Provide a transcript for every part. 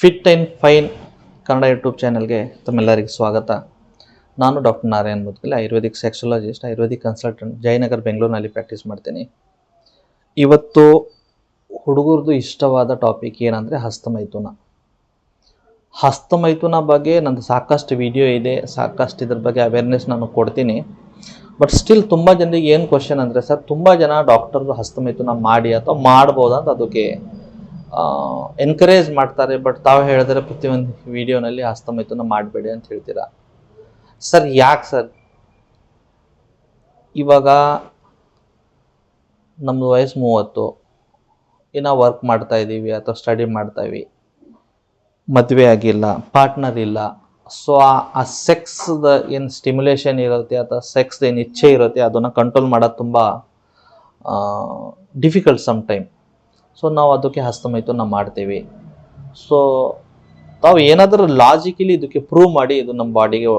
Fit and fine Kannada YouTube ಚಾನಲ್ಗೆ ತಮ್ಮೆಲ್ಲರಿಗೂ ಸ್ವಾಗತ. ನಾನು doctor Narayan Mudgil, ayurvedic sexologist ayurvedic consultant Jayanagar ಬೆಂಗಳೂರಿನಲ್ಲಿ ಪ್ರಾಕ್ಟೀಸ್ ಮಾಡ್ತೀನಿ. ಇವತ್ತು ಹುಡುಗರದು ಇಷ್ಟವಾದ ಟಾಪಿಕ್ ಏನಂದರೆ ಹಸ್ತಮೈಥುನ. ಹಸ್ತಮೈಥುನ ಬಗ್ಗೆ ನಂದು ಸಾಕಷ್ಟು ವಿಡಿಯೋ ಇದೆ, ಸಾಕಷ್ಟು ಇದ್ರ ಬಗ್ಗೆ ಅವೇರ್ನೆಸ್ ನಾನು ಕೊಡ್ತೀನಿ. ಬಟ್ ಸ್ಟಿಲ್ ತುಂಬ ಜನರಿಗೆ ಏನು ಕ್ವಶನ್ ಅಂದರೆ, ಸರ್, ತುಂಬ ಜನ ಡಾಕ್ಟರ್ದು ಹಸ್ತಮೈಥುನ ಮಾಡಿ ಅಥವಾ ಮಾಡ್ಬೋದಂತ ಅದಕ್ಕೆ ಎನ್ಕರೇಜ್ ಮಾಡ್ತಾರೆ ಬಟ್ ತಾವು ಹೇಳಿದ್ರೆ ಪ್ರತಿಯೊಂದು ವಿಡಿಯೋನಲ್ಲಿ ಹಸ್ತಮೈಥುನ ಮಾಡಬೇಡಿ ಅಂತ ಹೇಳ್ತೀರಾ? ಸರ್, ಯಾಕೆ ಸರ್? ಇವಾಗ ನಮ್ಮದು ವಯಸ್ಸು ಮೂವತ್ತು. ಏನೋ ವರ್ಕ್ ಮಾಡ್ತಾ ಇದ್ದೀವಿ ಅಥವಾ ಸ್ಟಡಿ ಮಾಡ್ತಾ ಇವಿ ಮದುವೆ ಆಗಿಲ್ಲ ಪಾರ್ಟ್ನರ್ ಇಲ್ಲ. ಸೊ ಆ ಸೆಕ್ಸ್ದ ಏನು ಸ್ಟಿಮ್ಯುಲೇಷನ್ ಇರುತ್ತೆ, ಅಥವಾ ಸೆಕ್ಸ್ದ ಏನು ಇಚ್ಛೆ ಇರುತ್ತೆ, ಅದನ್ನು ಕಂಟ್ರೋಲ್ ಮಾಡೋದು ತುಂಬ ಡಿಫಿಕಲ್ಟ್ ಸಮ್ ಟೈಮ್ ಸೊ ನಾವು ಅದಕ್ಕೆ ಹಸ್ತಮೈತನ್ನ ಮಾಡ್ತೀವಿ. ಸೊ ತಾವು ಏನಾದರೂ ಲಾಜಿಕಲಿ ಇದಕ್ಕೆ ಪ್ರೂವ್ ಮಾಡಿ ಇದು ನಮ್ಮ ಬಾಡಿಗೆ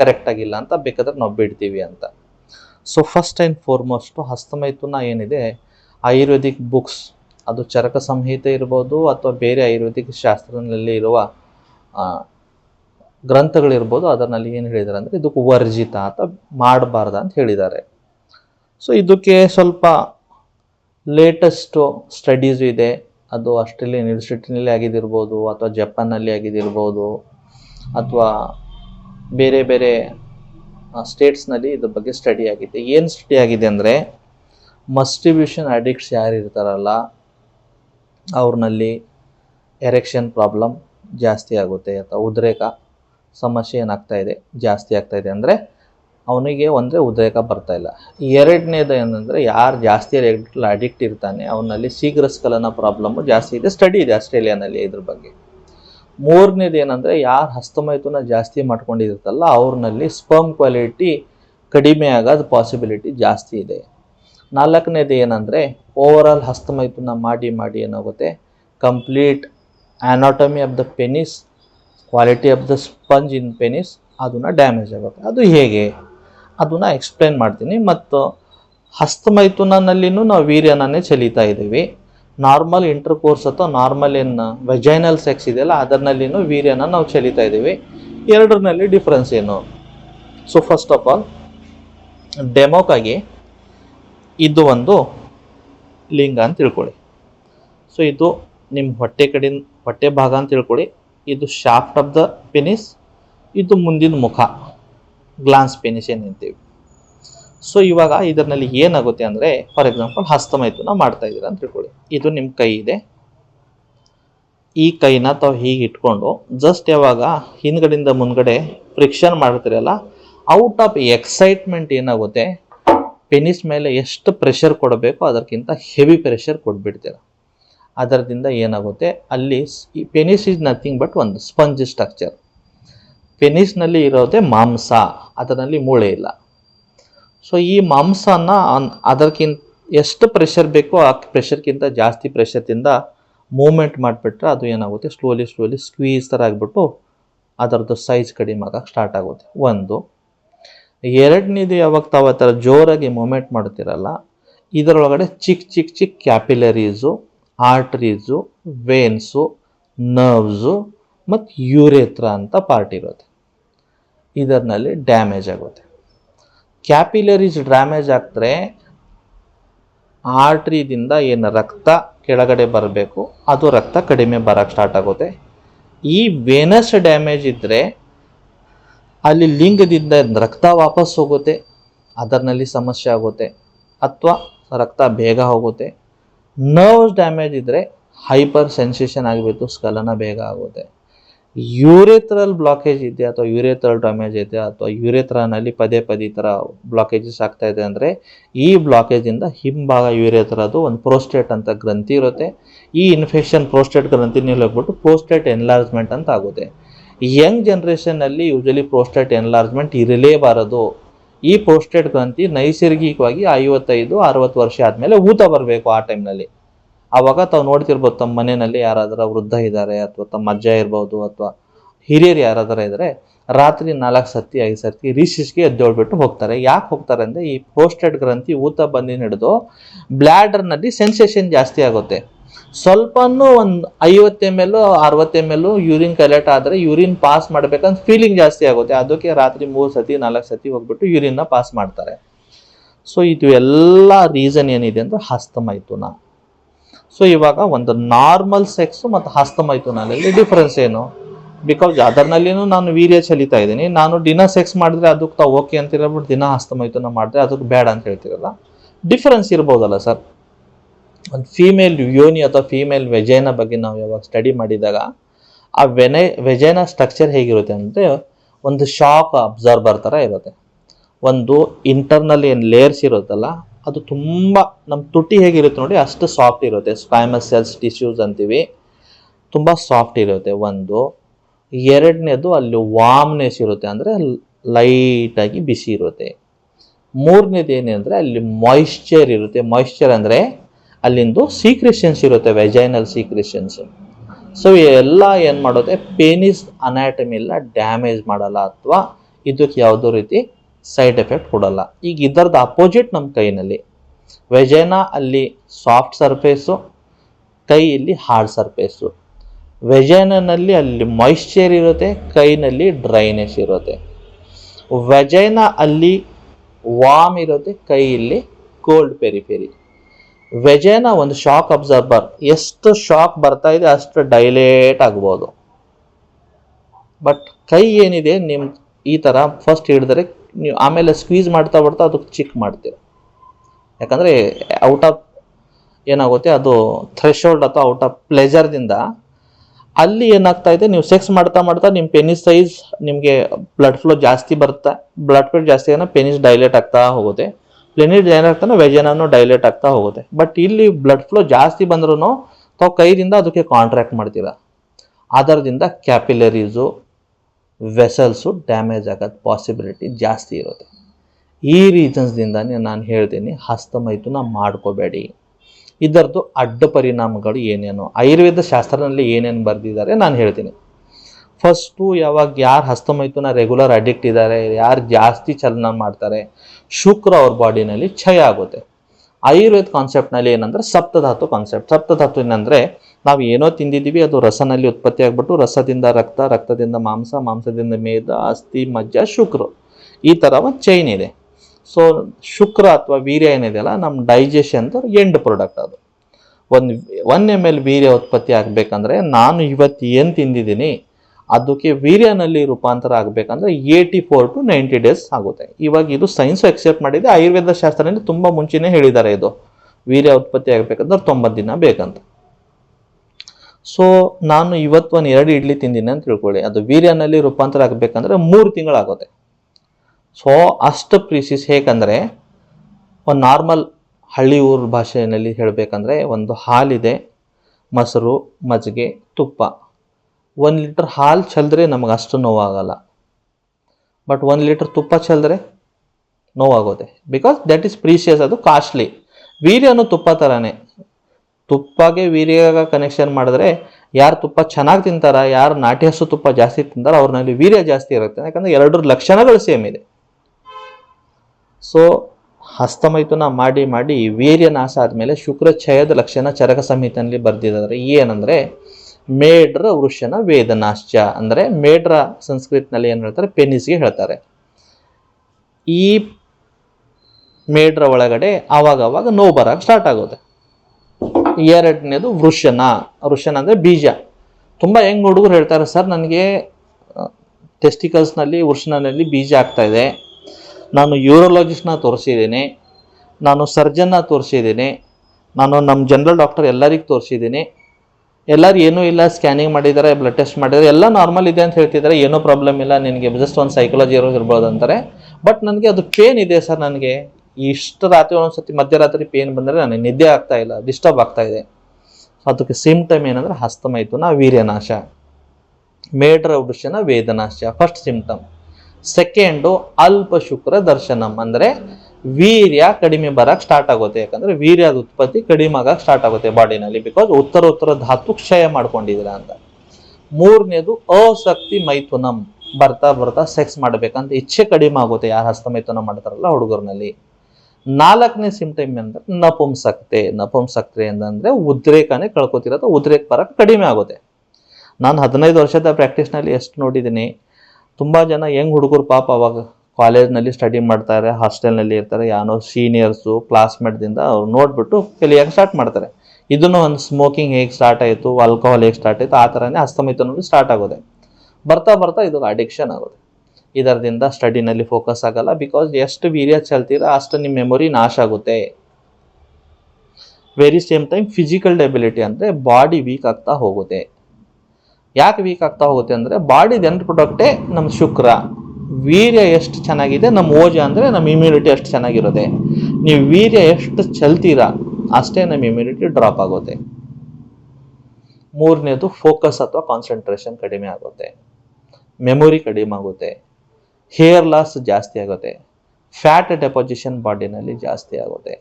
ಕರೆಕ್ಟ್ ಆಗಿಲ್ಲ ಅಂತ ಬೇಕಾದ್ರೆ ನಾವು ಬಿಡ್ತೀವಿ ಅಂತ. ಸೊ ಫಸ್ಟ್ ಆ್ಯಂಡ್ ಫಾರ್ಮೋಸ್ಟು ಹಸ್ತಮೈಥುನ ಏನಿದೆ, ಆಯುರ್ವೇದಿಕ್ ಬುಕ್ಸ್ ಅದು ಚರಕ ಸಂಹಿತೆ ಇರ್ಬೋದು ಅಥವಾ ಬೇರೆ ಆಯುರ್ವೇದಿಕ್ ಶಾಸ್ತ್ರದಲ್ಲಿ ಇರುವ ಗ್ರಂಥಗಳಿರ್ಬೋದು, ಅದರಲ್ಲಿ ಏನು ಹೇಳಿದ್ದಾರೆ ಅಂದರೆ ಇದಕ್ಕೆ ವರ್ಜಿತ ಅಂತ ಮಾಡಬಾರ್ದ ಅಂತ ಹೇಳಿದ್ದಾರೆ ಸೊ ಇದಕ್ಕೆ ಸ್ವಲ್ಪ ಲೇಟೆಸ್ಟು ಸ್ಟಡೀಸು ಇದೆ. ಅದು ಆಸ್ಟ್ರೇಲಿಯನ್ ಯೂನಿವರ್ಸಿಟಿನಲ್ಲಿ ಆಗಿದ್ದಿರ್ಬೋದು, ಅಥವಾ ಜಪಾನಲ್ಲಿ ಆಗಿದ್ದಿರ್ಬೋದು, ಅಥವಾ ಬೇರೆ ಬೇರೆ ಸ್ಟೇಟ್ಸ್ನಲ್ಲಿ ಇದ್ರ ಬಗ್ಗೆ ಸ್ಟಡಿ ಆಗಿದೆ. ಏನು ಸ್ಟಡಿ ಆಗಿದೆ ಅಂದರೆ ಮಸ್ಟಿಬ್ಯೂಷನ್ ಅಡಿಕ್ಟ್ಸ್ ಯಾರು ಇರ್ತಾರಲ್ಲ ಅವ್ರನ್ನಲ್ಲಿ ಎರೆಕ್ಷನ್ ಪ್ರಾಬ್ಲಮ್ ಜಾಸ್ತಿ ಆಗುತ್ತೆ, ಅಥವಾ ಉದ್ರೇಕ ಸಮಸ್ಯೆ ಏನಾಗ್ತಾಯಿದೆ ಜಾಸ್ತಿ ಆಗ್ತಾ ಇದೆ. ಅಂದರೆ ಅವನಿಗೆ ಒಂದೇ ಉದ್ರೇಕ ಬರ್ತಾ ಇಲ್ಲ. ಎರಡನೇದು ಏನಂದರೆ ಯಾರು ಜಾಸ್ತಿ ಅಡಿಕ್ಟ್ ಇರ್ತಾನೆ, ಅವನಲ್ಲಿ ಶೀಘ್ರಸ್ಖಲನ ಪ್ರಾಬ್ಲಮ್ಮು ಜಾಸ್ತಿ ಇದೆ ಸ್ಟಡಿ ಇದೆ ಆಸ್ಟ್ರೇಲಿಯಾನಲ್ಲಿ ಇದ್ರ ಬಗ್ಗೆ. ಮೂರನೇದು ಏನಂದರೆ ಯಾರು ಹಸ್ತಮೈಥುನ ಜಾಸ್ತಿ ಮಾಡ್ಕೊಂಡಿರ್ತಲ್ಲ ಅವ್ರನಲ್ಲಿ ಸ್ಪರ್ಮ್ ಕ್ವಾಲಿಟಿ ಕಡಿಮೆ ಆಗೋದು ಪಾಸಿಬಿಲಿಟಿ ಜಾಸ್ತಿ ಇದೆ. ನಾಲ್ಕನೇದು ಏನಂದರೆ ಓವರಾಲ್ ಹಸ್ತಮೈಥುನ ಮಾಡಿ ಮಾಡಿ ಏನಾಗುತ್ತೆ complete anatomy of the penis quality of the sponge in penis ಅದನ್ನು ಡ್ಯಾಮೇಜ್ ಆಗುತ್ತೆ. ಅದು ಹೇಗೆ? ಅದನ್ನು ಎಕ್ಸ್ಪ್ಲೇನ್ ಮಾಡ್ತೀನಿ. ಮತ್ತು ಹಸ್ತಮೈಥುನನಲ್ಲಿನೂ ನಾವು ವೀರ್ಯನನ್ನೇ ಚಲಿತಾ ಇದ್ದೀವಿ. ನಾರ್ಮಲ್ ಇಂಟರ್ ಕೋರ್ಸ್ ಅಥವಾ ನಾರ್ಮಲ್ ಏನು ವೆಜೈನಲ್ ಸೆಕ್ಸ್ ಇದೆಯಲ್ಲ, ಅದರಲ್ಲಿನೂ ವೀರ್ಯನ ನಾವು ಚಲಿತಾ ಇದ್ದೀವಿ. ಎರಡರಲ್ಲಿ ಡಿಫ್ರೆನ್ಸ್ ಏನು? ಸೊ ಫಸ್ಟ್ ಆಫ್ ಆಲ್ ಡೆಮೋಕಾಗಿ ಇದು ಒಂದು ಲಿಂಗ ಅಂತ ತಿಳ್ಕೊಳ್ಳಿ. ಸೊ ಇದು ನಿಮ್ಮ ಹೊಟ್ಟೆ ಕಡೆ ಹೊಟ್ಟೆ ಭಾಗ ಅಂತ ತಿಳ್ಕೊಳ್ಳಿ. ಇದು ಶಾಫ್ಟ್ ಆಫ್ ದ ಪಿನಿಸ್ ಇದು ಮುಂದಿನ ಮುಖ. ಗ್ಲಾನ್ಸ್ ಪೆನಿಷನ್ ಅಂತೀವಿ ಸೊ ಇವಾಗ ಇದರಲ್ಲಿ ಏನಾಗುತ್ತೆ ಅಂದರೆ ಫಾರ್ ಎಕ್ಸಾಂಪಲ್ ಹಸ್ತಮೈಥುನ ಮಾಡ್ತಾ ಇದ್ದೀರಾ ಅಂತ ತಿಳ್ಕೊಳ್ಳಿ. ಇದು ನಿಮ್ಮ ಕೈ ಇದೆ. ಈ ಕೈನ ತಾವು ಹೀಗೆ ಇಟ್ಕೊಂಡು ಜಸ್ಟ್ ಯಾವಾಗ ಹಿಂದ್ಗಡೆಯಿಂದ ಮುಂದ್ಗಡೆ ಫ್ರಿಕ್ಷನ್ ಮಾಡ್ತೀರಲ್ಲ ಔಟ್ ಆಫ್ ಎಕ್ಸೈಟ್ಮೆಂಟ್ ಏನಾಗುತ್ತೆ ಪೆನಿಸ್ ಮೇಲೆ ಎಷ್ಟು ಪ್ರೆಷರ್ ಕೊಡಬೇಕು, ಅದಕ್ಕಿಂತ ಹೆವಿ ಪ್ರೆಷರ್ ಕೊಟ್ಬಿಡ್ತೀರ. ಅದರದಿಂದ ಏನಾಗುತ್ತೆ, ಅಲ್ಲಿ ಪೆನಿಸ್ ಈಸ್ ನಥಿಂಗ್ ಬಟ್ ಒಂದು ಸ್ಪಂಜ್ ಸ್ಟ್ರಕ್ಚರ್ ಪೆನಿಸ್ನಲ್ಲಿ ಇರೋದೇ ಮಾಂಸ, ಅದರಲ್ಲಿ ಮೂಳೆ ಇಲ್ಲ. ಸೊ ಈ ಮಾಂಸನ ಅದಕ್ಕಿಂತ ಎಷ್ಟು ಪ್ರೆಷರ್ ಬೇಕೋ ಆ ಪ್ರೆಷರ್ಗಿಂತ ಜಾಸ್ತಿ ಪ್ರೆಷರ್ದಿಂದ ಮೂಮೆಂಟ್ ಮಾಡಿಬಿಟ್ರೆ ಅದು ಏನಾಗುತ್ತೆ? ಸ್ಲೋಲಿ ಸ್ಲೋಲಿ ಸ್ಕ್ವೀಸ್ ಥರ ಆಗಿಬಿಟ್ಟು ಅದರದ್ದು ಸೈಜ್ ಕಡಿಮೆ ಆಗಕ್ಕೆ ಸ್ಟಾರ್ಟ್ ಆಗುತ್ತೆ. ಒಂದು. ಎರಡನೇದು ಯಾವಾಗ ತಾವ ಥರ ಜೋರಾಗಿ ಮೂಮೆಂಟ್ ಮಾಡ್ತಿರಲ್ಲ, ಇದರೊಳಗಡೆ ಚಿಕ್ಕ ಚಿಕ್ಕ ಚಿಕ್ಕ ಕ್ಯಾಪಿಲರೀಸು ಆರ್ಟ್ರೀಸು ವೇನ್ಸು ನರ್ವ್ಸು ಮತ್ತು ಯೂರೇತ್ರ ಅಂತ ಪಾರ್ಟ್ ಇರುತ್ತೆ. ಇದರಲ್ಲಿ ಡ್ಯಾಮೇಜ್ ಆಗುತ್ತೆ. ಕ್ಯಾಪಿಲರೀಸ್ ಡ್ಯಾಮೇಜ್ ಆಗ್ತರೆ ಆರ್ಟ್ರಿದಿಂದ ಏನು ರಕ್ತ ಕೆಳಗಡೆ ಬರಬೇಕು, ಅದು ರಕ್ತ ಕಡಿಮೆ ಬರೋಕ್ಕೆ ಸ್ಟಾರ್ಟ್ ಆಗುತ್ತೆ. ಈ ವೇನಸ್ ಡ್ಯಾಮೇಜ್ ಇದ್ದರೆ ಅಲ್ಲಿ ಲಿಂಗದಿಂದ ರಕ್ತ ವಾಪಸ್ ಹೋಗುತ್ತೆ ಅದರಲ್ಲಿ ಸಮಸ್ಯೆ ಆಗುತ್ತೆ, ಅಥವಾ ರಕ್ತ ಬೇಗ ಹೋಗುತ್ತೆ. ನರ್ವ್ಸ್ ಡ್ಯಾಮೇಜ್ ಇದ್ದರೆ ಹೈಪರ್ ಸೆನ್ಸೇಷನ್ ಆಗಬೇಕು ಸ್ಕಲನ ಬೇಗ ಆಗುತ್ತೆ. ಯೂರೇತ್ರಲ್ ಬ್ಲಾಕೇಜ್ ಇದೆ ಅಥವಾ ಯೂರೇತ್ರಲ್ ಡ್ಯಾಮೇಜ್ ಇದೆ ಅಥವಾ ಯೂರೇತ್ರನಲ್ಲಿ ಪದೇ ಪದೇ ಈ ಥರ ಬ್ಲಾಕೇಜಸ್ ಆಗ್ತಾ ಇದೆ ಅಂದರೆ ಈ ಬ್ಲಾಕೇಜಿಂದ ಹಿಂಭಾಗ ಯೂರೇತ್ರದು ಒಂದು ಪ್ರೋಸ್ಟೇಟ್ ಅಂತ ಗ್ರಂಥಿ ಇರುತ್ತೆ. ಈ ಇನ್ಫೆಕ್ಷನ್ ಪ್ರೋಸ್ಟೇಟ್ ಗ್ರಂಥಿನಲ್ಲಿ ಹೋಗ್ಬಿಟ್ಟು ಪ್ರೋಸ್ಟೇಟ್ ಎನ್ಲಾರ್ಜ್ಮೆಂಟ್ ಅಂತ ಆಗುತ್ತೆ. ಯಂಗ್ ಜನ್ರೇಷನ್ನಲ್ಲಿ ಯೂಶಲಿ ಪ್ರೋಸ್ಟೇಟ್ ಎನ್ಲಾರ್ಜ್ಮೆಂಟ್ ಇರಲೇಬಾರದು. ಈ ಪ್ರೋಸ್ಟೇಟ್ ಗ್ರಂಥಿ ನೈಸರ್ಗಿಕವಾಗಿ ಐವತ್ತೈದು, ಅರವತ್ತು ವರ್ಷ ಆದಮೇಲೆ ಊತ ಬರಬೇಕು ಆ ಟೈಮ್ನಲ್ಲಿ ಆವಾಗ ತಾವು ನೋಡ್ತಿರ್ಬೋದು ತಮ್ಮ ಮನೆಯಲ್ಲಿ ಯಾರಾದರೂ ವೃದ್ಧ ಇದ್ದಾರೆ ಅಥವಾ ತಮ್ಮ ಅಜ್ಜ ಇರ್ಬೋದು ಅಥವಾ ಹಿರಿಯರು ಯಾರಾದರೂ ಇದ್ದರೆ ರಾತ್ರಿ ನಾಲ್ಕು ಸತಿ ಐದು ಸತಿ ರೀಸಿಸ್ಗೆ ಎದ್ದೇಳ್ಬಿಟ್ಟು ಹೋಗ್ತಾರೆ. ಯಾಕೆ ಹೋಗ್ತಾರೆ ಅಂದರೆ ಈ ಪೋಸ್ಟೆಡ್ ಗ್ರಂಥಿ ಊತ ಬಂದಿನ ಹಿಡಿದು ಬ್ಲ್ಯಾಡರ್ನಲ್ಲಿ ಸೆನ್ಸೇಷನ್ ಜಾಸ್ತಿ ಆಗುತ್ತೆ. ಸ್ವಲ್ಪನೂ ಒಂದು ಐವತ್ತು ಎಂ ಎಲ್ ಅರವತ್ತು ಎಂ ಎಲ್ ಯೂರಿನ್ ಕಲೆಕ್ಟ್ ಆದರೆ ಯೂರಿನ್ ಪಾಸ್ ಮಾಡ್ಬೇಕಂತ ಫೀಲಿಂಗ್ ಜಾಸ್ತಿ ಆಗುತ್ತೆ. ಅದಕ್ಕೆ ರಾತ್ರಿ ಮೂರು ಸತಿ ನಾಲ್ಕು ಸತಿ ಹೋಗ್ಬಿಟ್ಟು ಯೂರಿನ್ನ ಪಾಸ್ ಮಾಡ್ತಾರೆ. ಸೊ ಇದು ಎಲ್ಲ ರೀಸನ್ ಏನಿದೆ ಅಂದ್ರೆ ಹಸ್ತಮೈಥುನ. ಸೊ ಇವಾಗ ಒಂದು ನಾರ್ಮಲ್ ಸೆಕ್ಸ್ ಮತ್ತು ಹಸ್ತಮೈಥುನಲ್ಲಿ ಡಿಫ್ರೆನ್ಸ್ ಏನು? ಬಿಕಾಸ್ ಅದರ್ನಲ್ಲಿನೂ ನಾನು ವೀರ್ಯ ಚಲಿತಾ ಇದ್ದೀನಿ. ನಾನು ದಿನ ಸೆಕ್ಸ್ ಮಾಡಿದ್ರೆ ಅದಕ್ಕೆ ತಾವು ಓಕೆ ಅಂತ ಹೇಳ್ಬಿಟ್ಟು ದಿನ ಹಸ್ತಮೈಥುನ ಮಾಡಿದ್ರೆ ಅದಕ್ಕೆ ಬೇಡ ಅಂತ ಹೇಳ್ತೀರಲ್ಲ? ಡಿಫ್ರೆನ್ಸ್ ಇರ್ಬೋದಲ್ಲ ಸರ್ ಒಂದು ಫೀಮೇಲ್ ಯೋನಿ ಅಥವಾ ಫೀಮೇಲ್ ವೆಜೈನ ಬಗ್ಗೆ ನಾವು ಯಾವಾಗ ಸ್ಟಡಿ ಮಾಡಿದಾಗ, ಆ ವೆನೆ ವೆಜೈನ ಸ್ಟ್ರಕ್ಚರ್ ಹೇಗಿರುತ್ತೆ ಅಂದರೆ ಒಂದು ಶಾಕ್ ಅಬ್ಸರ್ಬರ್ ಥರ ಇರುತ್ತೆ. ಒಂದು ಇಂಟರ್ನಲ್ ಏನು ಲೇಯರ್ಸ್ ಇರುತ್ತಲ್ಲ ಅದು ತುಂಬ ನಮ್ಮ ತುಟಿ ಹೇಗಿರುತ್ತೆ ನೋಡಿ, ಅಷ್ಟು ಸಾಫ್ಟ್ ಇರುತ್ತೆ. ಸ್ಕ್ವೈಮಸ್ ಸೆಲ್ಸ್ ಟಿಶ್ಯೂಸ್ ಅಂತೀವಿ. ತುಂಬ ಸಾಫ್ಟ್ ಇರುತ್ತೆ ಒಂದು. ಎರಡನೇದು ಅಲ್ಲಿ ವಾಮ್ನೆಸ್ ಇರುತ್ತೆ ಅಂದರೆ ಲೈಟಾಗಿ ಬಿಸಿ ಇರುತ್ತೆ. ಮೂರನೇದು ಏನೆಂದರೆ ಅಲ್ಲಿ ಮಾಯಿಶ್ಚರ್ ಇರುತ್ತೆ. ಮಾಯಿಶ್ಚರ್ ಅಂದರೆ ಅಲ್ಲಿಂದು ಸೀಕ್ರೆಷನ್ಸ್ ಇರುತ್ತೆ ವೆಜೈನಲ್ ಸೀಕ್ರೆಷನ್ಸ್ ಸೊ ಎಲ್ಲ ಏನು ಮಾಡುತ್ತೆ? ಪೇನಿಸ್ ಅನಾಟಮಿ ಎಲ್ಲ ಡ್ಯಾಮೇಜ್ ಮಾಡಲ್ಲ ಅಥವಾ ಇದಕ್ಕೆ ಯಾವುದೋ ರೀತಿ ಸೈಡ್ ಎಫೆಕ್ಟ್ ಕೊಡಲ್ಲ. ಈಗ ಇದರದ ಅಪೋಸಿಟ್ ನಮ್ಮ ಕೈನಲ್ಲಿ. ವೆಜೈನಾ ಅಲ್ಲಿ ಸಾಫ್ಟ್ ಸರ್ಫೇಸು ಕೈ ಇಲ್ಲಿ ಹಾರ್ಡ್ ಸರ್ಫೇಸು ವೆಜೈನಲ್ಲಿ ಅಲ್ಲಿ ಮಾಯಿಶ್ಚರ್ ಇರುತ್ತೆ, ಕೈನಲ್ಲಿ ಡ್ರೈನೆಸ್ ಇರುತ್ತೆ. ವೆಜೈನ ಅಲ್ಲಿ ವಾಮ್ ಇರುತ್ತೆ ಕೈಯಲ್ಲಿ ಕೋಲ್ಡ್ ಪೆರಿಫೆರಿ ವೆಜೈನ ಒಂದು ಶಾಕ್ ಅಬ್ಸರ್ಬರ್ ಎಷ್ಟು ಶಾಕ್ ಬರ್ತಾ ಇದೆ ಅಷ್ಟು ಡೈಲೇಟ್ ಆಗ್ಬೋದು. ಬಟ್ ಕೈ ಏನಿದೆ ನಿಮ್ಮ ಈ ಥರ ಫಸ್ಟ್ ಹಿಡಿದ್ರೆ ನೀವು ಆಮೇಲೆ ಸ್ಕ್ವೀಸ್ ಮಾಡ್ತಾ ಬರ್ತಾ ಅದಕ್ಕೆ ಚಿಕ್ ಮಾಡ್ತೀರ. ಯಾಕಂದರೆ ಔಟ್ ಆಫ್ ಏನಾಗುತ್ತೆ ಅದು ಥ್ರೆಶೋಲ್ಡ್ ಅಥವಾ ಔಟ್ ಆಫ್ ಪ್ಲೆಜರ್ದಿಂದ ಅಲ್ಲಿ ಏನಾಗ್ತಾ ಇದೆ, ನೀವು ಸೆಕ್ಸ್ ಮಾಡ್ತಾ ಮಾಡ್ತಾ ನಿಮ್ಮ ಪೆನಿಸ್ ಸೈಜ್ ನಿಮಗೆ ಬ್ಲಡ್ ಫ್ಲೋ ಜಾಸ್ತಿ ಬರುತ್ತೆ. ಬ್ಲಡ್ ಫ್ಲೋ ಜಾಸ್ತಿ ಆಗ ಪೆನಿಸ್ ಡೈಲೇಟ್ ಆಗ್ತಾ ಹೋಗುತ್ತೆ. ಪ್ಲೆನಿಸ್ ಡೈಲೇಟ್ ಆಗ್ತಾನೆ ವೆಜನನು ಡೈಲೇಟ್ ಆಗ್ತಾ ಹೋಗುತ್ತೆ. ಬಟ್ ಇಲ್ಲಿ ಬ್ಲಡ್ ಫ್ಲೋ ಜಾಸ್ತಿ ಬಂದ್ರೂ ತಾವು ಕೈದಿಂದ ಅದಕ್ಕೆ ಕಾಂಟ್ರಾಕ್ಟ್ ಮಾಡ್ತೀರಾ. ಅದರದಿಂದ ಕ್ಯಾಪಿಲರೀಸು ವೆಸಲ್ಸು ಡ್ಯಾಮೇಜ್ ಆಗೋದು ಪಾಸಿಬಿಲಿಟಿ ಜಾಸ್ತಿ ಇರುತ್ತೆ. ಈ ರೀಸನ್ಸ್ದಿಂದನೇ ನಾನು ಹೇಳ್ತೀನಿ ಹಸ್ತಮೈಥುನ ಮಾಡ್ಕೋಬೇಡಿ. ಇದರದ್ದು ಅಡ್ಡ ಪರಿಣಾಮಗಳು ಏನೇನು. ಆಯುರ್ವೇದ ಶಾಸ್ತ್ರದಲ್ಲಿ ಏನೇನು ಬರೆದಿದ್ದಾರೆ ನಾನು ಹೇಳ್ತೀನಿ. ಫಸ್ಟು ಯಾವಾಗ ಯಾರು ಹಸ್ತಮೈಥುನ ರೆಗ್ಯುಲರ್ ಅಡಿಕ್ಟ್ ಇದ್ದಾರೆ ಯಾರು ಜಾಸ್ತಿ ಚಲನ ಮಾಡ್ತಾರೆ, ಶುಕ್ರ ಅವ್ರ ಬಾಡಿನಲ್ಲಿ ಕ್ಷಯ ಆಗುತ್ತೆ. ಆಯುರ್ವೇದ ಕಾನ್ಸೆಪ್ಟ್ನಲ್ಲಿ ಏನಂದ್ರೆ ಸಪ್ತಧಾತು ಕಾನ್ಸೆಪ್ಟ್ ಸಪ್ತಧಾತು ಏನಂದ್ರೆ ನಾವು ಏನೋ ತಿಂದಿದ್ದೀವಿ, ಅದು ರಸನಲ್ಲಿ ಉತ್ಪತ್ತಿ ಆಗ್ಬಿಟ್ಟು ರಸದಿಂದ ರಕ್ತ, ರಕ್ತದಿಂದ ಮಾಂಸ, ಮಾಂಸದಿಂದ ಮೇದ, ಅಸ್ಥಿ, ಮಜ್ಜ, ಶುಕ್ರ. ಈ ಥರ ಒಂದು ಚೈನ್ ಇದೆ. ಸೊ ಶುಕ್ರ ಅಥವಾ ವೀರ್ಯ ಏನಿದೆಯಲ್ಲ, ನಮ್ಮ ಡೈಜೆಷನ್ ಎಂಡ್ ಪ್ರಾಡಕ್ಟ್ ಅದು. ಒಂದು ಒನ್ ಎಂ ಎಲ್ ವೀರ್ಯ ಉತ್ಪತ್ತಿ ಆಗಬೇಕಂದ್ರೆ ನಾನು ಇವತ್ತು ಏನು ತಿಂದಿದ್ದೀನಿ, ಅದಕ್ಕೆ ವೀರ್ಯನಲ್ಲಿ ರೂಪಾಂತರ ಆಗಬೇಕಂದ್ರೆ eighty four to ninety days ಆಗುತ್ತೆ. ಇವಾಗ ಇದು ಸೈನ್ಸು ಎಕ್ಸೆಪ್ಟ್ ಮಾಡಿದೆ ಆಯುರ್ವೇದ ಶಾಸ್ತ್ರದಲ್ಲಿ ತುಂಬ ಮುಂಚೆನೇ ಹೇಳಿದ್ದಾರೆ ಇದು. ವೀರ್ಯ ಉತ್ಪತ್ತಿ ಆಗಬೇಕಂದ್ರೆ ತೊಂಬತ್ತು ದಿನ ಬೇಕಂತ. ಸೊ ನಾನು ಇವತ್ತು ಒಂದು ಎರಡು ಇಡ್ಲಿ ತಿಂದಿನಿ ಅಂತ ತಿಳ್ಕೊಳ್ಳಿ. ಅದು ವೀರ್ಯನಲ್ಲಿ ರೂಪಾಂತರ ಆಗಬೇಕಂದ್ರೆ ಮೂರು ತಿಂಗಳಾಗುತ್ತೆ. ಸೊ ಅಷ್ಟು ಪ್ರೀಸಿಸ್ ಹೇಗಂದರೆ, ಒಂದು ನಾರ್ಮಲ್ ಹಳ್ಳಿ ಊರ ಭಾಷೆಯಲ್ಲಿ ಹೇಳಬೇಕಂದ್ರೆ ಒಂದು ಹಾಲಿದೆ, ಮೊಸರು, ಮಜ್ಜಿಗೆ, ತುಪ್ಪ. ಒಂದು ಲೀಟ್ರ್ ಹಾಲು ಚೆಲ್ಲಿದ್ರೆ ನಮಗೆ ಅಷ್ಟು ನೋವಾಗಲ್ಲ. ಬಟ್ ಒಂದು ಲೀಟ್ರ್ ತುಪ್ಪ ಚೆಲ್ಲಿದ್ರೆ ನೋವಾಗುತ್ತೆ. ಬಿಕಾಸ್ ದಟ್ ಈಸ್ ಪ್ರೀಸಿಯಸ್ ಅದು ಕಾಸ್ಟ್ಲಿ ವೀರ್ಯನು ತುಪ್ಪ ಥರನೇ ತುಪ್ಪಗೆ ವೀರ್ಯಾಗ ಕನೆಕ್ಷನ್ ಮಾಡಿದ್ರೆ ಯಾರು ತುಪ್ಪ ಚೆನ್ನಾಗಿ ತಿಂತಾರ, ಯಾರು ನಾಟಿ ಹಸು ತುಪ್ಪ ಜಾಸ್ತಿ ತಿಂತಾರ, ಅವ್ರನಲ್ಲಿ ವೀರ್ಯ ಜಾಸ್ತಿ ಇರುತ್ತೆ. ಯಾಕಂದ್ರೆ ಎರಡರ ಲಕ್ಷಣಗಳು ಸೇಮ್ ಇದೆ. ಸೊ ಹಸ್ತಮೈಥುನ ಮಾಡಿ ಮಾಡಿ ವೀರ್ಯ ನಾಶ ಆದಮೇಲೆ ಶುಕ್ರ ಕ್ಷಯದ ಲಕ್ಷಣ ಚರಕ ಸಂಹಿತೆಯಲ್ಲಿ ಬರೆದಿದ್ದಾರೆ. ಏನಂದ್ರೆ, ಮೇಡ್ರ ವೃಷನ ವೇದನಾಶ್ಚ. ಅಂದ್ರೆ ಮೇಡ್ರ ಸಂಸ್ಕೃತನಲ್ಲಿ ಏನು ಹೇಳ್ತಾರೆ? ಪೆನಿಸ್ಗೆ ಹೇಳ್ತಾರೆ. ಈ ಮೇಡ್ರ ಒಳಗಡೆ ಆವಾಗ ಅವಾಗ ನೋವು ಬರಕ್ಕೆ ಸ್ಟಾರ್ಟ್ ಆಗುತ್ತೆ ಎರಡನೇದು ವೃಷಣ. ವೃಷನ ಅಂದರೆ ಬೀಜ. ತುಂಬ ಹೆಂಗ್ ಹುಡುಗರು ಹೇಳ್ತಾರೆ, ಸರ್, ನನಗೆ ಟೆಸ್ಟಿಕಲ್ಸ್ನಲ್ಲಿ ವೃಷಣನಲ್ಲಿ ಬೀಜ ಆಗ್ತಾ ಇದೆ. ನಾನು ಯೂರೋಲಜಿಸ್ಟ್ನ ತೋರಿಸಿದ್ದೀನಿ. ನಾನು ಸರ್ಜನ್ನ ತೋರಿಸಿದ್ದೀನಿ. ನಾನು ನಮ್ಮ ಜನರಲ್ ಡಾಕ್ಟರ್ ಎಲ್ಲರಿಗೆ ತೋರಿಸಿದ್ದೀನಿ. ಎಲ್ಲರೂ ಏನೂ ಇಲ್ಲ ಸ್ಕ್ಯಾನಿಂಗ್ ಮಾಡಿದ್ದಾರೆ ಬ್ಲಡ್ ಟೆಸ್ಟ್ ಮಾಡಿದ್ದಾರೆ. ಎಲ್ಲ ನಾರ್ಮಲ್ ಇದೆ ಅಂತ ಹೇಳ್ತಿದ್ದಾರೆ. ಏನೂ ಪ್ರಾಬ್ಲಮ್ ಇಲ್ಲ. ನಿನಗೆ ಜಸ್ಟ್ ಒಂದು ಸೈಕಾಲಜಿ ಇರೋ ಇರ್ಬೋದು ಅಂತಾರೆ ಬಟ್ ನನಗೆ ಅದು ಪೇನ್ ಇದೆ, ಸರ್, ನನಗೆ. ಇಷ್ಟು ರಾತ್ರಿ ಒಂದೊಂದ್ಸತಿ ಮಧ್ಯರಾತ್ರಿ ಪೇನ್ ಬಂದರೆ ನನಗೆ ನಿದ್ದೆ ಆಗ್ತಾ ಇಲ್ಲ ಡಿಸ್ಟರ್ಬ್ ಆಗ್ತಾ ಇದೆ. ಅದಕ್ಕೆ ಅದಕ್ಕೆ ಟೈಮ್ ಏನಂದ್ರೆ ಹಸ್ತಮೈಥುನ ವೀರ್ಯನಾಶ. ಮೇಡ್ರ ವೃಷನ ವೇದನಾಶ ಫಸ್ಟ್ ಸಿಮ್ಟಮ್ ಸೆಕೆಂಡು ಅಲ್ಪ ಶುಕ್ರ ದರ್ಶನಂ. ಅಂದರೆ ವೀರ್ಯ ಕಡಿಮೆ ಬರಕ್ಕೆ ಸ್ಟಾರ್ಟ್ ಆಗುತ್ತೆ. ಯಾಕಂದ್ರೆ ವೀರ್ಯದ ಉತ್ಪತ್ತಿ ಕಡಿಮೆ ಆಗಕ್ಕೆ ಸ್ಟಾರ್ಟ್ ಆಗುತ್ತೆ ಬಾಡಿನಲ್ಲಿ. ಬಿಕಾಸ್ ಉತ್ತರ ಉತ್ತರ ಧಾತು ಕ್ಷಯ ಮಾಡ್ಕೊಂಡಿದ್ದೀರಾ ಅಂತ. ಮೂರನೇದು ಅಸಕ್ತಿ ಮೈಥುನಂ. ಬರ್ತಾ ಬರ್ತಾ ಸೆಕ್ಸ್ ಮಾಡಬೇಕಂತ ಇಚ್ಛೆ ಕಡಿಮೆ ಆಗುತ್ತೆ. ಯಾರು ಹಸ್ತಮೈಥುನ ಮಾಡ್ತಾರಲ್ಲ ಹುಡುಗರ್ನಲ್ಲಿ. ನಾಲ್ಕನೇ ಸಿಂಪ್ಟಮ್ ಅಂದ್ರೆ ನಪುಂಸಕ್ತೆ. ನಪುಂಸಕ್ತೆ ಅಂತಂದ್ರೆ ಉದ್ರೇಕನೇ ಕಳ್ಕೊತಿರೋದು ಉದ್ರೇಕ ಬರಕ್ಕೆ ಕಡಿಮೆ ಆಗುತ್ತೆ. ನಾನು ಹದಿನೈದು ವರ್ಷದ ಪ್ರಾಕ್ಟೀಸ್ನಲ್ಲಿ ಎಷ್ಟು ನೋಡಿದ್ದೀನಿ, ತುಂಬ ಜನ ಹೆಂಗ್ ಹುಡುಗರು ಪಾಪ ಅವಾಗ ಕಾಲೇಜ್ನಲ್ಲಿ ಸ್ಟಡಿ ಮಾಡ್ತಾರೆ ಹಾಸ್ಟೆಲ್ನಲ್ಲಿ ಇರ್ತಾರೆ, ಯಾನೋ ಸೀನಿಯರ್ಸು ಕ್ಲಾಸ್ಮೇಟ್ದಿಂದ ಅವ್ರು ನೋಡ್ಬಿಟ್ಟು ಕಲಿಯೋಕೆ ಸ್ಟಾರ್ಟ್ ಮಾಡ್ತಾರೆ. ಇದನ್ನು ಒಂದು ಸ್ಮೋಕಿಂಗ್ ಹೇಗೆ ಸ್ಟಾರ್ಟ್ ಆಯಿತು ಆಲ್ಕೋಹಾಲ್ ಹೇಗೆ ಸ್ಟಾರ್ಟ್ ಆಯಿತು, ಆ ಥರನೇ ನೋಡಿ ಸ್ಟಾರ್ಟ್ ಆಗೋದೆ. ಬರ್ತಾ ಬರ್ತಾ ಇದು ಅಡಿಕ್ಷನ್ ಆಗೋದು. ಇದರದಿಂದ ಸ್ಟಡಿನಲ್ಲಿ ಫೋಕಸ್ ಆಗಲ್ಲ ಬಿಕಾಸ್ ಎಷ್ಟು ವೀರ್ಯ ಚೆಲ್ತೀರ ಅಷ್ಟು ನಿಮ್ಮ ಮೆಮೊರಿ ನಾಶ ಆಗುತ್ತೆ. Very same time physical debility ಅಂದರೆ ಬಾಡಿ ವೀಕ್ ಆಗ್ತಾ ಹೋಗುತ್ತೆ. ಯಾಕೆ ವೀಕ್ ಆಗ್ತಾ ಹೋಗುತ್ತೆ ಅಂದರೆ ಬಾಡಿದ ಎಂಡ್ ಪ್ರೊಡಕ್ಟೇ ನಮ್ಮ ಶುಕ್ರ. ವೀರ್ಯ ಎಷ್ಟು ಚೆನ್ನಾಗಿದೆ ನಮ್ಮ ಓಜ ಅಂದರೆ ನಮ್ಮ ಇಮ್ಯುನಿಟಿ ಅಷ್ಟು ಚೆನ್ನಾಗಿರುತ್ತೆ ನೀವು ವೀರ್ಯ ಎಷ್ಟು ಚೆಲ್ತೀರಾ ಅಷ್ಟೇ ನಮ್ಮ ಇಮ್ಯುನಿಟಿ ಡ್ರಾಪ್ ಆಗುತ್ತೆ ಮೂರನೇದು ಫೋಕಸ್ ಅಥವಾ ಕಾನ್ಸಂಟ್ರೇಷನ್ ಕಡಿಮೆ ಆಗುತ್ತೆ ಮೆಮೊರಿ ಕಡಿಮೆ ಆಗುತ್ತೆ ಹೇರ್ ಲಾಸ್ ಜಾಸ್ತಿ ಆಗುತ್ತೆ. ಫ್ಯಾಟ್ ಡೆಪೊಸಿಷನ್ ಬಾಡಿನಲ್ಲಿ ಜಾಸ್ತಿ ಆಗುತ್ತೆ.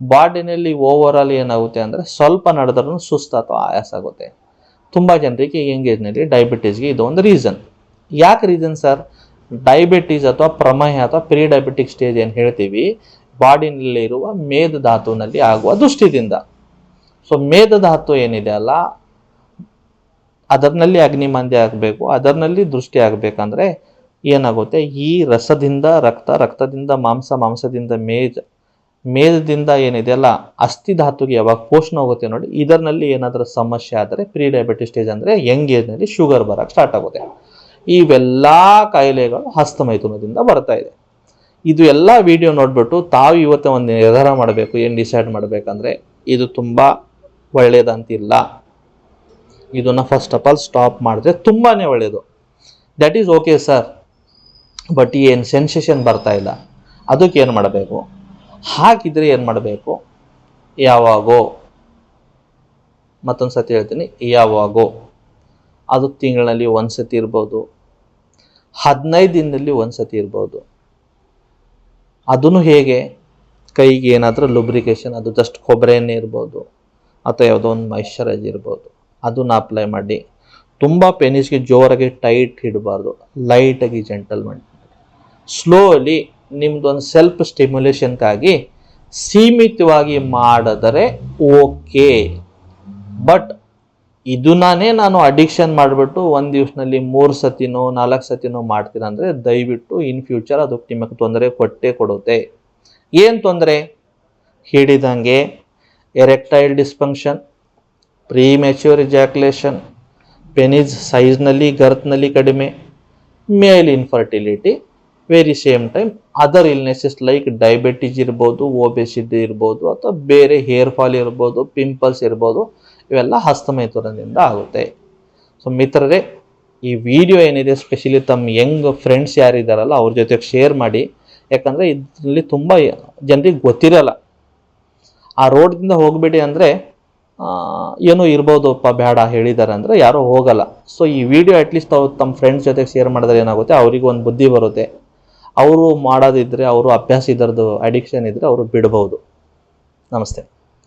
ಬಾಡಿನಲ್ಲಿ ಓವರ್ ಆಲ್ ಏನಾಗುತ್ತೆ ಅಂದರೆ ಸ್ವಲ್ಪ ನಡೆದ್ರೂ ಸುಸ್ತು ಅಥವಾ ಆಯಾಸ ಆಗುತ್ತೆ. ತುಂಬ ಜನರಿಗೆ ಯಂಗ್ ಏಜ್ನಲ್ಲಿ ಡಯಾಬಿಟೀಸ್ಗೆ ಇದು ಒಂದು ರೀಸನ್ ಯಾಕೆ ರೀಸನ್ ಸರ್ ಡಯಾಬಿಟೀಸ್ ಅಥವಾ ಪ್ರಮೇಹ ಅಥವಾ ಪ್ರೀ ಡಯಾಬಿಟಿಕ್ ಸ್ಟೇಜ್ ಏನು ಹೇಳ್ತೀವಿ? ಬಾಡಿನಲ್ಲಿರುವ ಮೇದ ಧಾತುವಿನಲ್ಲಿ ಆಗುವ ದುಷ್ಟಿದಿಂದ. ಸೊ ಮೇದ ಧಾತು ಏನಿದೆ ಅಲ್ಲ? ಅದರಲ್ಲಿ ಅಗ್ನಿಮಂದಿ ಆಗಬೇಕು ಅದರಲ್ಲಿ ದೃಷ್ಟಿ ಆಗಬೇಕಂದ್ರೆ ಏನಾಗುತ್ತೆ? ಈ ರಸದಿಂದ ರಕ್ತ, ರಕ್ತದಿಂದ ಮಾಂಸ, ಮಾಂಸದಿಂದ ಮೇಜ್, ಮೇದದಿಂದ ಏನಿದೆಯಲ್ಲ ಅಸ್ಥಿ ಧಾತುಗೆ ಯಾವಾಗ ಪೋಷಣ ಹೋಗುತ್ತೆ ನೋಡಿ ಇದರಲ್ಲಿ ಏನಾದರೂ ಸಮಸ್ಯೆ ಆದರೆ ಪ್ರೀ ಡಯಾಬಿಟಿಸ್ ಸ್ಟೇಜ್ ಅಂದರೆ ಯಂಗ್ ಏಜ್ನಲ್ಲಿ ಶುಗರ್ ಬರೋಕ್ಕೆ ಸ್ಟಾರ್ಟ್ ಆಗುತ್ತೆ. ಇವೆಲ್ಲ ಕಾಯಿಲೆಗಳು ಹಸ್ತಮೈಥುನದಿಂದ ಬರ್ತಾ ಇದೆ. ಇದು ಎಲ್ಲ ವಿಡಿಯೋ ನೋಡಿಬಿಟ್ಟು ತಾವು ಇವತ್ತು ಒಂದು ನಿರ್ಧಾರ ಮಾಡಬೇಕು, ಏನು ಡಿಸೈಡ್ ಮಾಡಬೇಕಂದ್ರೆ, ಇದು ತುಂಬ ಒಳ್ಳೆಯದಂತಿಲ್ಲ ಇದನ್ನು ಫಸ್ಟ್ ಆಫ್ ಆಲ್ ಸ್ಟಾಪ್ ಮಾಡಿದ್ರೆ ತುಂಬಾ ಒಳ್ಳೆಯದು that is okay sir but ಏನು ಸೆನ್ಸೇಷನ್ ಬರ್ತಾ ಇಲ್ಲ. ಅದಕ್ಕೆ ಏನು ಮಾಡಬೇಕು? ಹಾಕಿದರೆ ಏನು ಮಾಡಬೇಕು? ಯಾವಾಗೋ. ಮತ್ತೊಂದು ಸತಿ ಹೇಳ್ತೀನಿ, ಯಾವಾಗೋ. ಅದು ತಿಂಗಳಲ್ಲಿ ಒಂದು ಸತಿ ಇರ್ಬೋದು. ಹದಿನೈದು ದಿನದಲ್ಲಿ ಒಂದು ಸತಿ ಇರ್ಬೋದು. ಅದನ್ನು ಹೇಗೆ? ಕೈಗೆ ಏನಾದರೂ ಲುಬ್ರಿಕೇಶನ್ ಅದು ಜಸ್ಟ್ ಕೊಬ್ಬರಿ ಎಣ್ಣೆ ಇರ್ಬೋದು, ಅಥವಾ ಯಾವುದೋ ಒಂದು ಮಾಯಿಶ್ಚರೈಸ್ ಇರ್ಬೋದು. ಅದನ್ನು ಅಪ್ಲೈ ಮಾಡಿ. ತುಂಬ ಪೆನಿಸ್ಗೆ ಜೋರಾಗಿ ಟೈಟ್ ಇಡಬಾರ್ದು. ಲೈಟಾಗಿ ಜೆಂಟಲ್ ಮಾಡಿ ಸ್ಲೋಲಿ ನಿಮ್ಮದೊಂದು ಸೆಲ್ಫ್ ಸ್ಟಿಮ್ಯುಲೇಷನ್ಗಾಗಿ ಸೀಮಿತವಾಗಿ ಮಾಡಿದರೆ ಓಕೆ ಬಟ್ ಇದನ್ನೇ ನಾನು ಅಡಿಕ್ಷನ್ ಮಾಡಿಬಿಟ್ಟು ಒಂದು ದಿವ್ಸದಲ್ಲಿ ಮೂರು ಸತಿನೋ, ನಾಲ್ಕು ಸತಿನೋ ಮಾಡ್ತೀನಿ ಅಂದರೆ ದಯವಿಟ್ಟು ಇನ್ ಫ್ಯೂಚರ್ ಅದು ನಿಮಗೆ ತೊಂದರೆ ಕೊಟ್ಟೇ ಕೊಡುತ್ತೆ. ಏನು ತೊಂದರೆ? ಹಿಡಿದಂಗೆ erectile dysfunction premature ejaculation penis ಸೈಜ್ನಲ್ಲಿ ಗರ್ತ್ನಲ್ಲಿ ಕಡಿಮೆ male infertility very same time other illnesses like diabetes ಇರ್ಬೋದು ಓಬೆಸಿಟಿ ಇರ್ಬೋದು, ಅಥವಾ ಬೇರೆ ಹೇರ್ ಫಾಲ್ ಇರ್ಬೋದು ಪಿಂಪಲ್ಸ್ ಇರ್ಬೋದು, ಇವೆಲ್ಲ ಹಸ್ತಮೈಥುನದಿಂದ ಆಗುತ್ತೆ. ಸೊ ಮಿತ್ರರೇ, ಈ ವಿಡಿಯೋ ಏನಿದೆ ಸ್ಪೆಷಲಿ ತಮ್ಮ ಯಂಗ್ ಫ್ರೆಂಡ್ಸ್ ಯಾರಿದ್ದಾರಲ್ಲ ಅವ್ರ ಜೊತೆಗೆ ಶೇರ್ ಮಾಡಿ. ಯಾಕಂದರೆ ಇದರಲ್ಲಿ ತುಂಬ ಜನರಿಗೆ ಗೊತ್ತಿರಲ್ಲ. ಆ ರೋಡ್ದಿಂದ ಹೋಗಬೇಡಿ ಅಂದರೆ ಏನೋ ಇರ್ಬೋದಪ್ಪ ಬೇಡ ಹೇಳಿದ್ದಾರೆ ಅಂದರೆ ಯಾರೂ ಹೋಗಲ್ಲ. ಸೊ ಈ ವಿಡಿಯೋ ಅಟ್ಲೀಸ್ಟ್ ಅವ್ರು ತಮ್ಮ ಫ್ರೆಂಡ್ಸ್ ಜೊತೆಗೆ ಶೇರ್ ಮಾಡಿದ್ರೆ ಏನಾಗುತ್ತೆ ಅವ್ರಿಗೆ ಒಂದು ಬುದ್ಧಿ ಬರುತ್ತೆ. ಅವರು ಮಾಡೋದಿದ್ರೆ ಅವರು ಅಭ್ಯಾಸ ಇದರದ್ದು ಅಡಿಕ್ಷನ್ ಇದ್ದರೆ ಅವರು ಬಿಡ್ಬೋದು. ನಮಸ್ತೆ.